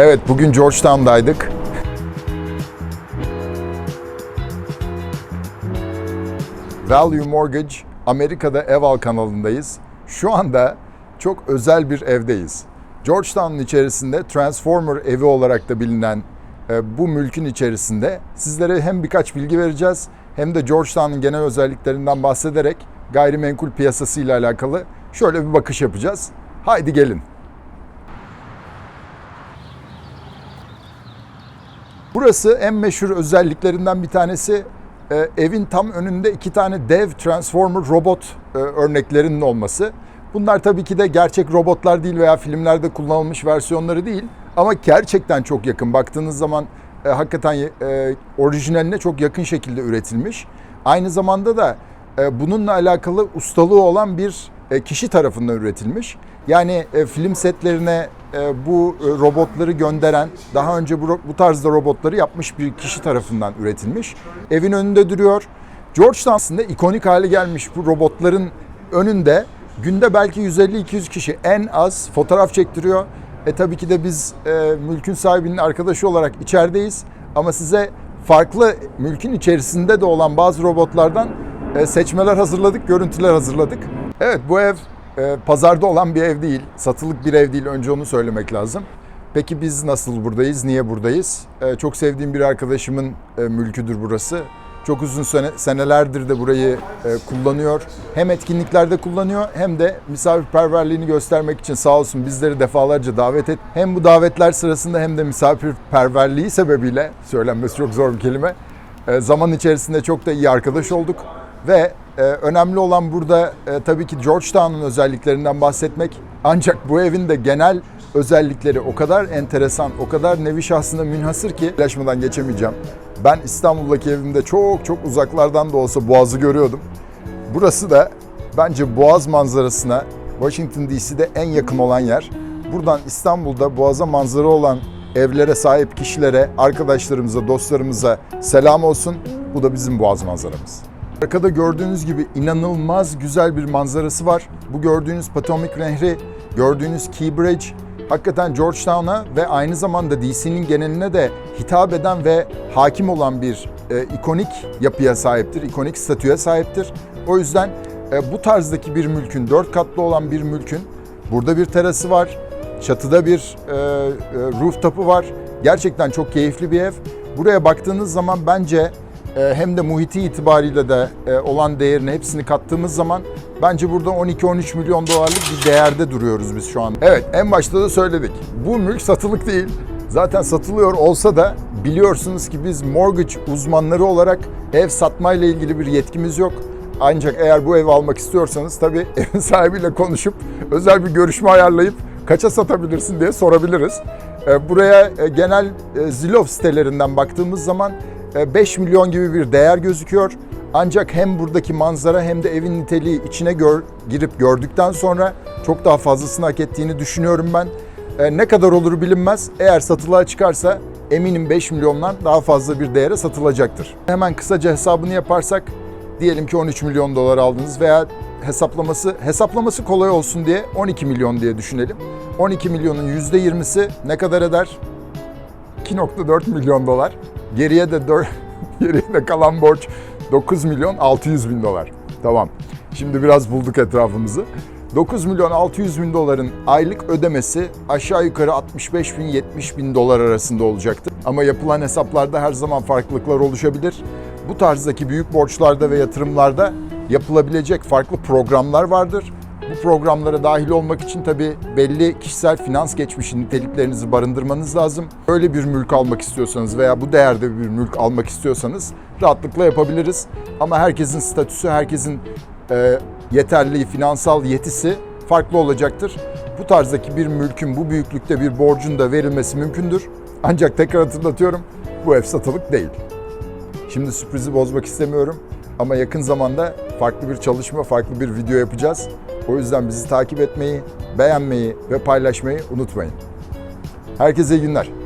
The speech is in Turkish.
Evet, bugün Georgetown'daydık. Value Mortgage Amerika'da ev al kanalındayız. Şu anda çok özel bir evdeyiz. Georgetown'un içerisinde Transformer evi olarak da bilinen e, bu mülkün içerisinde sizlere hem birkaç bilgi vereceğiz hem de Georgetown'un genel özelliklerinden bahsederek gayrimenkul piyasası ile alakalı şöyle bir bakış yapacağız. Haydi gelin. Burası en meşhur özelliklerinden bir tanesi e, evin tam önünde iki tane dev Transformer robot e, örneklerinin olması. Bunlar tabii ki de gerçek robotlar değil veya filmlerde kullanılmış versiyonları değil ama gerçekten çok yakın. Baktığınız zaman e, hakikaten e, orijinaline çok yakın şekilde üretilmiş. Aynı zamanda da e, bununla alakalı ustalığı olan bir kişi tarafından üretilmiş. Yani e, film setlerine e, bu e, robotları gönderen, daha önce bu tarzda robotları yapmış bir kişi tarafından üretilmiş. Evin önünde duruyor. Georgetown aslında ikonik hale gelmiş bu robotların önünde günde belki 150-200 kişi en az fotoğraf çektiriyor. E tabii ki de biz e, mülkün sahibinin arkadaşı olarak içerideyiz. Ama size farklı mülkün içerisinde de olan bazı robotlardan e, seçmeler hazırladık, görüntüler hazırladık. Evet bu ev e, pazarda olan bir ev değil, satılık bir ev değil. Önce onu söylemek lazım. Peki biz nasıl buradayız, niye buradayız? E, çok sevdiğim bir arkadaşımın e, mülküdür burası. Çok uzun sene, senelerdir de burayı e, kullanıyor. Hem etkinliklerde kullanıyor hem de misafirperverliğini göstermek için sağ olsun bizleri defalarca davet et. Hem bu davetler sırasında hem de misafirperverliği sebebiyle, söylenmesi çok zor bir kelime, e, zaman içerisinde çok da iyi arkadaş olduk. Ve e, önemli olan burada e, tabii ki Georgetown'un özelliklerinden bahsetmek. Ancak bu evin de genel özellikleri o kadar enteresan, o kadar nevi şahsına münhasır ki paylaşmadan geçemeyeceğim. Ben İstanbul'daki evimde çok çok uzaklardan da olsa Boğaz'ı görüyordum. Burası da bence Boğaz manzarasına Washington DC'de en yakın olan yer. Buradan İstanbul'da Boğaz'a manzara olan evlere sahip kişilere, arkadaşlarımıza, dostlarımıza selam olsun. Bu da bizim Boğaz manzaramız. Arkada gördüğünüz gibi inanılmaz güzel bir manzarası var. Bu gördüğünüz Potomac Nehri, gördüğünüz Key Bridge, hakikaten Georgetown'a ve aynı zamanda DC'nin geneline de hitap eden ve hakim olan bir e, ikonik yapıya sahiptir, ikonik statüye sahiptir. O yüzden e, bu tarzdaki bir mülkün, dört katlı olan bir mülkün, burada bir terası var, çatıda bir e, e, rooftop'u var. Gerçekten çok keyifli bir ev. Buraya baktığınız zaman bence hem de muhiti itibariyle de e, olan değerini hepsini kattığımız zaman bence burada 12-13 milyon dolarlık bir değerde duruyoruz biz şu an. Evet en başta da söyledik. Bu mülk satılık değil. Zaten satılıyor olsa da biliyorsunuz ki biz mortgage uzmanları olarak ev satmayla ilgili bir yetkimiz yok. Ancak eğer bu evi almak istiyorsanız tabii evin sahibiyle konuşup özel bir görüşme ayarlayıp kaça satabilirsin diye sorabiliriz. E, Buraya e, genel e, Zillow sitelerinden baktığımız zaman 5 milyon gibi bir değer gözüküyor. Ancak hem buradaki manzara hem de evin niteliği içine gör, girip gördükten sonra çok daha fazlasını hak ettiğini düşünüyorum ben. E, Ne kadar olur bilinmez. Eğer satılığa çıkarsa eminim 5 milyondan daha fazla bir değere satılacaktır. Hemen kısaca hesabını yaparsak diyelim ki 13 milyon dolar aldınız veya hesaplaması hesaplaması kolay olsun diye 12 milyon diye düşünelim. 12 milyonun %20'si ne kadar eder? 2.4 milyon dolar. Geriye de 4, geriye de kalan borç 9 milyon 600 bin dolar. Tamam. Şimdi biraz bulduk etrafımızı. 9 milyon 600 bin doların aylık ödemesi aşağı yukarı 65 bin 70 bin dolar arasında olacaktır. Ama yapılan hesaplarda her zaman farklılıklar oluşabilir. Bu tarzdaki büyük borçlarda ve yatırımlarda yapılabilecek farklı programlar vardır. Programlara dahil olmak için tabii belli kişisel finans geçmişi niteliklerinizi barındırmanız lazım. Öyle bir mülk almak istiyorsanız veya bu değerde bir mülk almak istiyorsanız rahatlıkla yapabiliriz. Ama herkesin statüsü, herkesin e, yeterli finansal yetisi farklı olacaktır. Bu tarzdaki bir mülkün bu büyüklükte bir borcun da verilmesi mümkündür. Ancak tekrar hatırlatıyorum bu ev satılık değil. Şimdi sürprizi bozmak istemiyorum ama yakın zamanda farklı bir çalışma, farklı bir video yapacağız. O yüzden bizi takip etmeyi, beğenmeyi ve paylaşmayı unutmayın. Herkese iyi günler.